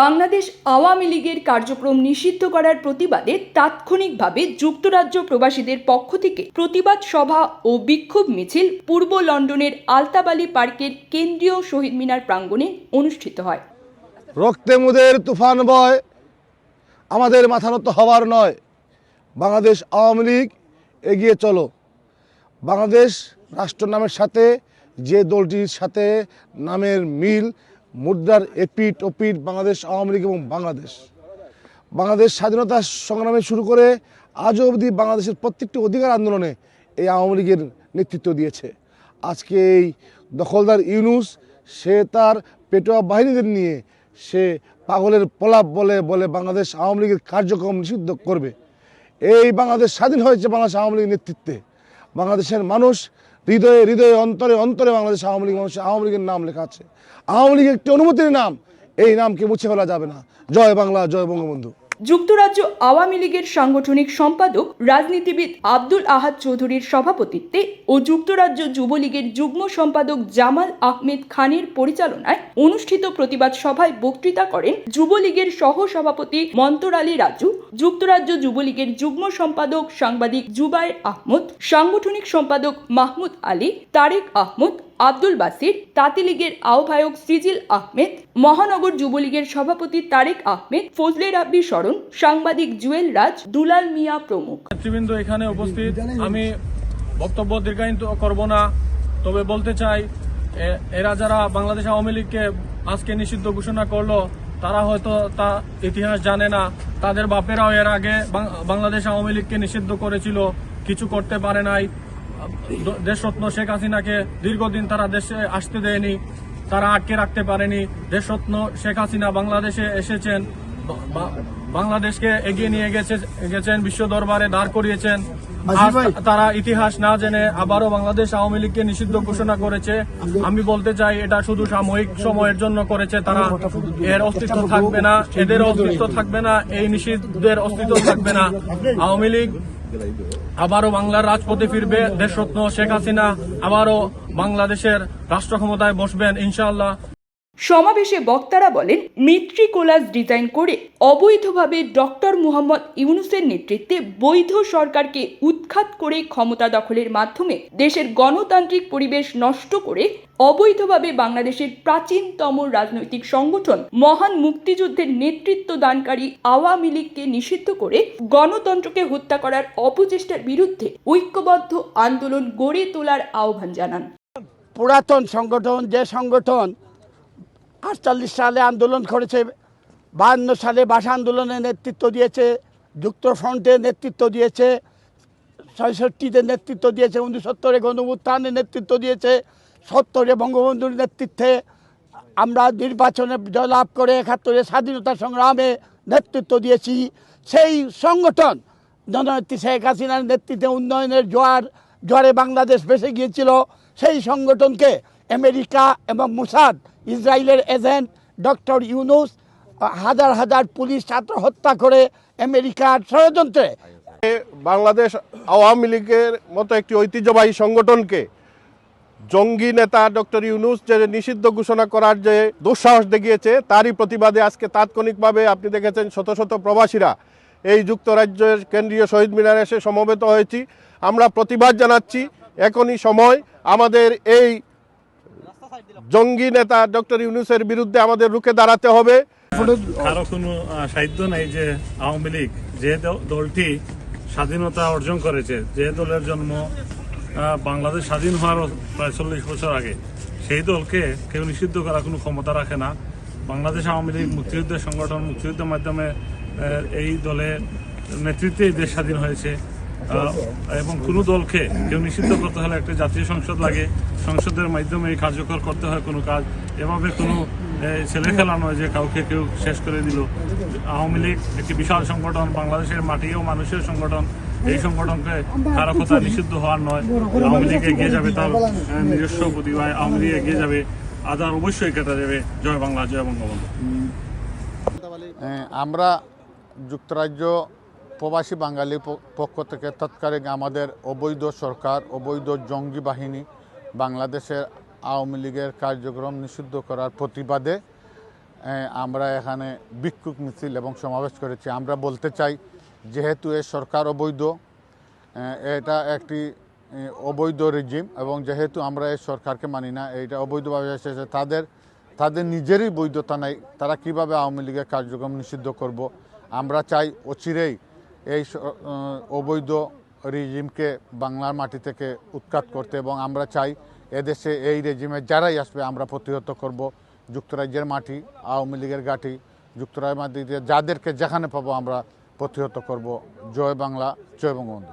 বাংলাদেশ আওয়ামী লীগের কার্যক্রম নিষিদ্ধ করার প্রতিবাদে তাৎক্ষণিকভাবে যুক্তরাজ্য প্রবাসীদের পক্ষ থেকে প্রতিবাদ সভা ও বিক্ষোভ মিছিল পূর্ব লন্ডনের আলতাবালি পার্কের কেন্দ্রীয় শহীদ মিনার প্রাঙ্গণে অনুষ্ঠিত হয়। রক্তে মুদের তুফান বয়, আমাদের মাথা নত হবার নয়। বাংলাদেশ আওয়ামী লীগ এগিয়ে চলো। বাংলাদেশ রাষ্ট্র নামের সাথে যে দলটির সাথে নামের মিল, মুদ্রার এপিট ওপিট বাংলাদেশ, আওয়ামী লীগ এবং বাংলাদেশ। বাংলাদেশ স্বাধীনতা সংগ্রামে শুরু করে আজও অবধি বাংলাদেশের প্রত্যেকটি অধিকার আন্দোলনে এই আওয়ামী লীগের নেতৃত্ব দিয়েছে। আজকে এই দখলদার ইউনুস, সে তার পেটোয়া বাহিনীদের নিয়ে সে পাগলের প্রলাপ বলে বলে বাংলাদেশ আওয়ামী লীগের কার্যক্রম নিষিদ্ধ করবে। এই বাংলাদেশ স্বাধীন হয়েছে বাংলাদেশ আওয়ামী লীগের নেতৃত্বে। বাংলাদেশের মানুষ হৃদয়ে হৃদয়ে, অন্তরে অন্তরে বাংলাদেশ আওয়ামী লীগ, মানুষের আওয়ামী লীগের নাম লেখা আছে। আওয়ামী লীগ একটি অনুমতির নাম, এই নামকে মুছে ফেলা যাবে না। জয় বাংলা, জয় বঙ্গবন্ধু। যুক্তরাজ্য আওয়ামী লীগের সাংগঠনিক সম্পাদক, রাজনীতিবিদ আব্দুল আহাদ চৌধুরীর সভাপতিত্বে ও যুক্তরাজ্য যুবলীগের যুগ্ম সম্পাদক জামাল আহমেদ খানের পরিচালনায় অনুষ্ঠিত প্রতিবাদ সভায় বক্তৃতা করেন যুবলীগের সহ সভাপতি মন্তর আলী রাজু, যুক্তরাজ্য যুবলীগের যুগ্ম সম্পাদক সাংবাদিক জুবায়ের আহমদ, সাংগঠনিক সম্পাদক মাহমুদ আলী, তারেক আহমদ আব্দুল বাসির, তাঁতি লীগের আহ্বায়ক সিজিল আহমেদ, মহানগর যুবলীগের সভাপতি তারেক আহমেদ, ফজলে রাব্বি স্মরণ সাংবাদিক জুয়েল রাজ, দুলাল মিয়া প্রমুখ। নেতৃবৃন্দ এখানে উপস্থিত। আমি বক্তব্য দীর্ঘায়িত করব না, তবে বলতে চাই এরা যারা বাংলাদেশ আওয়ামী লীগকে আজকে নিষিদ্ধ ঘোষণা করল, তারা হয়তো তা ইতিহাস জানে না। তাদের বাপেরাও এর আগে বাংলাদেশ আওয়ামী লীগকে নিষিদ্ধ করেছিল, কিছু করতে পারে নাই। দেশরত্ন শেখ হাসিনাকে দীর্ঘদিন তারা দেশে আসতে দেয়নি তারা আটকে রাখতে পারেনি। দেশরত্ন শেখ হাসিনা বাংলাদেশে এসেছেন বাংলাদেশকে এগিয়ে নিয়ে গেছে গেছেন বিশ্ব দরবারে দাঁড় করিয়েছেন। আর তারা ইতিহাস না জেনে আবারও বাংলাদেশ আওয়ামী লীগকে নিষিদ্ধ ঘোষণা করেছে। আমি বলতে চাই এটা শুধু সাময়িক সময়ের জন্য করেছে তারা। এর অস্তিত্ব থাকবে না এদের অস্তিত্ব থাকবে না এই নিষিদ্ধের অস্তিত্ব থাকবে না। আওয়ামী লীগ আবারও বাংলার রাজপথে ফিরবে দেশরত্ন শেখ হাসিনা আবারও বাংলাদেশের রাষ্ট্র ক্ষমতায় বসবেন ইনশাআল্লাহ। সমাবেশে বক্তারা বলেন, মেট্রিকোলাস ডিজাইন করে অবৈধভাবে ডক্টর মুহাম্মদ ইউনুসের নেতৃত্বে বৈধ সরকারকে উৎখাত করে ক্ষমতা দখলের মাধ্যমে দেশের গণতান্ত্রিক পরিবেশ নষ্ট করে অবৈধভাবে বাংলাদেশের প্রাচীনতম রাজনৈতিক সংগঠন মহান মুক্তিযুদ্ধের নেতৃত্ব দানকারী আওয়ামী লীগকে নিষিদ্ধ করে গণতন্ত্রকে হত্যা করার অপচেষ্টার বিরুদ্ধে ঐক্যবদ্ধ আন্দোলন গড়ে তোলার আহ্বান জানান। পুরাতন সংগঠন, যে সংগঠন আটচল্লিশ সালে আন্দোলন করেছে বাহান্ন সালে ভাষা আন্দোলনের নেতৃত্ব দিয়েছে যুক্তফ্রন্টের নেতৃত্ব দিয়েছে, ছয়ষট্টিতে নেতৃত্ব দিয়েছে উনসত্তরে গণউত্থানের নেতৃত্ব দিয়েছে, সত্তরে বঙ্গবন্ধুর নেতৃত্বে আমরা নির্বাচনে জয়লাভ করে একাত্তরে স্বাধীনতা সংগ্রামে নেতৃত্ব দিয়েছি। সেই সংগঠন জননেত্রী শেখ হাসিনার নেতৃত্বে উন্নয়নের জোয়ার, জোয়ারে বাংলাদেশ ভেসে গিয়েছিল। সেই সংগঠনকে আমেরিকা এবং মুসাদ, ইসরায়েলের এজেন্ট ডক্টর ইউনুস হাজার হাজার পুলিশ ছাত্র হত্যা করে আমেরিকার ষড়যন্ত্রে। বাংলাদেশ আওয়ামী লীগের মতো একটি ঐতিহ্যবাহী সংগঠনকে জঙ্গি নেতা ডক্টর ইউনুস যে নিষিদ্ধ ঘোষণা করার যে দুঃসাহস দেখিয়েছে, তারই প্রতিবাদে আজকে তাৎক্ষণিকভাবে আপনি দেখেছেন শত শত প্রবাসীরা এই যুক্তরাজ্যের কেন্দ্রীয় শহীদ মিনারে এসে সমবেত হয়েছি। আমরা প্রতিবাদ জানাচ্ছি, এখনই সময়। আমাদের এই জঙ্গি নেতা ডক্টর ইউনুসের বিরুদ্ধে আমাদের রুখে দাঁড়াতে হবে। কারও কোনো সাহিত্য নেই যে আওয়ামী লীগ যে দলটি স্বাধীনতা অর্জন করেছে, যে দলের জন্ম বাংলাদেশ স্বাধীন হওয়ার প্রায় চল্লিশ বছর আগে, সেই দলকে কেউ নিষিদ্ধ করার কোনো ক্ষমতা রাখে না। বাংলাদেশ আওয়ামী লীগ মুক্তিযুদ্ধের সংগঠন মুক্তিযুদ্ধের মাধ্যমে এই দলের নেতৃত্বে দেশ স্বাধীন হয়েছে। এবং কোনো দলকে কেউ নিষিদ্ধ করতে হলে একটা জাতীয় সংসদ লাগে। সংসদের মাধ্যমে এই কার্যকর করতে হয় কোনো কাজ। এভাবে কোনো ছেলে খেলা নয় যে কাউকে কেউ শেষ করে দিল। আওয়ামী লীগ একটি বিশাল সংগঠন, বাংলাদেশের মাটি ও মানুষের সংগঠন। এই সংগঠনকে কারও কথা নিষিদ্ধ হওয়ার নয়। আওয়ামী লীগ এগিয়ে যাবে তার নিজস্ব প্রতিভায় আওয়ামী লীগ এগিয়ে যাবে আদার অবশ্যই কেটে যাবে জয় বাংলা, জয় বঙ্গবন্ধু। আমরা যুক্তরাজ্য প্রবাসী বাঙালি পক্ষ থেকে তৎকালীন আমাদের অবৈধ সরকার, অবৈধ জঙ্গি বাহিনী বাংলাদেশের আওয়ামী লীগের কার্যক্রম নিষিদ্ধ করার প্রতিবাদে আমরা এখানে বিক্ষোভ মিছিল এবং সমাবেশ করেছি। আমরা বলতে চাই, যেহেতু এ সরকার অবৈধ এটা একটি অবৈধ রেজিম এবং যেহেতু আমরা এই সরকারকে মানি না, এইটা অবৈধভাবে এসেছে, তাদের তাদের নিজেরই বৈধতা নাই, তারা কীভাবে আওয়ামী লীগের কার্যক্রম নিষিদ্ধ করব? আমরা চাই অচিরেই এই অবৈধ রেজিমকে বাংলার মাটি থেকে উৎখাত করতে এবং আমরা চাই এদেশে এই রেজিমে যারাই আসবে, আমরা প্রতিহত করব যুক্তরাজ্যের মাটি, আওয়ামী লীগের ঘাঁটি, যুক্তরাজ্যের মাটিতে যাদেরকে যেখানে পাবো আমরা প্রতিহত করব। জয় বাংলা, জয় বঙ্গবন্ধু।